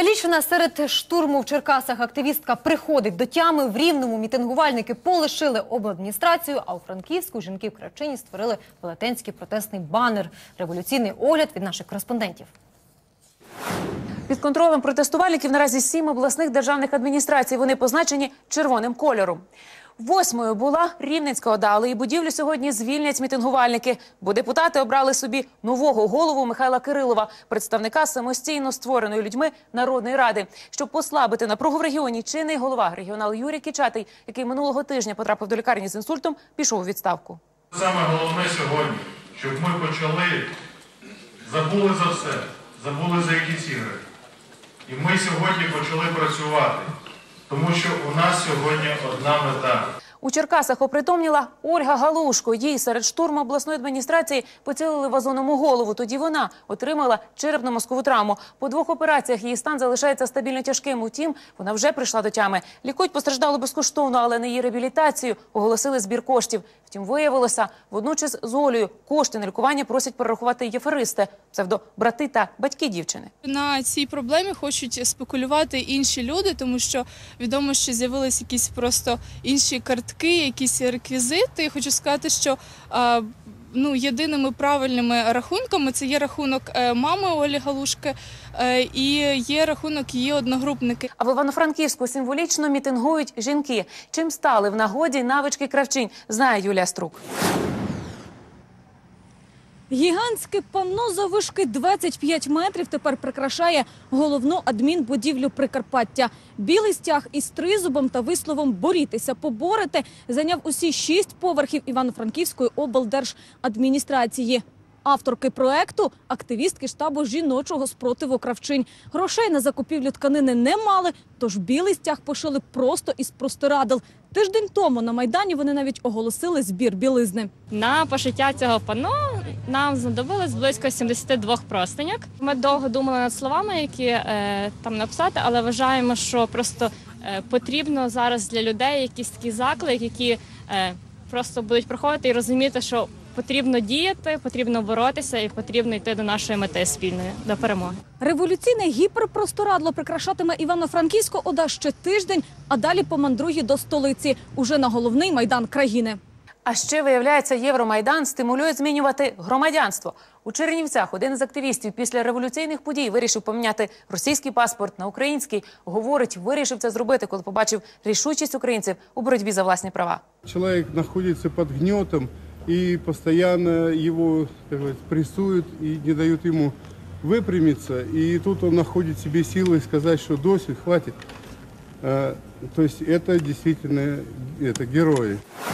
Калічина серед штурму в Черкасах активістка приходить до тями. В Рівному мітингувальники полишили обладміністрацію, а у Франківську жінки в Кравчині створили велетенський протестний банер. Революційний огляд від наших кореспондентів. Під контролем протестувальників наразі сім обласних державних адміністрацій. Вони позначені червоним кольором. Восьмою була Рівненська ОДА, але і будівлю сьогодні звільнять мітингувальники. Бо депутати обрали собі нового голову Михайла Кирилова, представника самостійно створеної людьми Народної ради. Щоб послабити напругу в регіоні, чинний голова регіонал Юрій Кічатий, який минулого тижня потрапив до лікарні з інсультом, пішов у відставку. Саме головне сьогодні, щоб ми почали, забули за все, забули за якісь ігри. І ми сьогодні почали працювати, тому що у нас сьогодні одна мета. У Черкасах опритомніла Ольга Галушко. Їй серед штурму обласної адміністрації поцілили вазоном у голову. Тоді вона отримала черепно-мозкову травму. По двох операціях її стан залишається стабільно тяжким. Утім, вона вже прийшла до тями. Лікують постраждало безкоштовно, але на її реабілітацію оголосили збір коштів. Втім, виявилося, водночас з Олею кошти на лікування просять перерахувати єферисти, псевдо брати та батьки дівчини. На цій проблемі хочуть спекулювати інші люди, тому що відомо, що з'явились якісь просто інші картки, якісь реквізити. Хочу сказати, що ну, єдиними правильними рахунками це є рахунок е, мами Олі Галушки е, і є рахунок її одногрупники. А в Івано-Франківську символічно мітингують жінки. Чим стали в нагоді навички кравчинь, знає Юлія Струк. Гігантське панно завишки 25 метрів тепер прикрашає головну адмінбудівлю Прикарпаття. Білий стяг із тризубом та висловом Борітися, поборете» зайняв усі шість поверхів Івано-Франківської облдержадміністрації. Авторки проекту – активістки штабу жіночого спротиву кравчинь. Грошей на закупівлю тканини не мали, тож білий стяг пошили просто із простирадл. Тиждень тому на Майдані вони навіть оголосили збір білизни. На пошиття цього панно нам знадобилось близько 72 простиняк. Ми довго думали над словами, які е, там написати, але вважаємо, що просто е, потрібно зараз для людей якийсь такий заклик, які е, просто будуть приходити і розуміти, що потрібно діяти, потрібно боротися і потрібно йти до нашої мети спільної до перемоги. Революційне гіперпросторадло прикрашатиме Івано-Франківську ОДА ще тиждень, а далі помандрує до столиці, уже на головний майдан країни. А ще виявляється, Євромайдан стимулює змінювати громадянство. У Чернівцях один з активістів після революційних подій вирішив поміняти російський паспорт на український. Говорить, вирішив це зробити, коли побачив рішучість українців у боротьбі за власні права. Человек находится под гнетом и постоянно его как говорится, прессуют и не дают ему выпрямиться. И тут он находит себе силы сказать, что досить, хватит. А, То есть это действительно это герои.